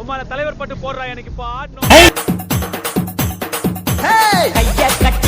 உமால தலைவர் பட்டு போடுறா எனக்கு இப்போ ஆடணும் கைய கட்டி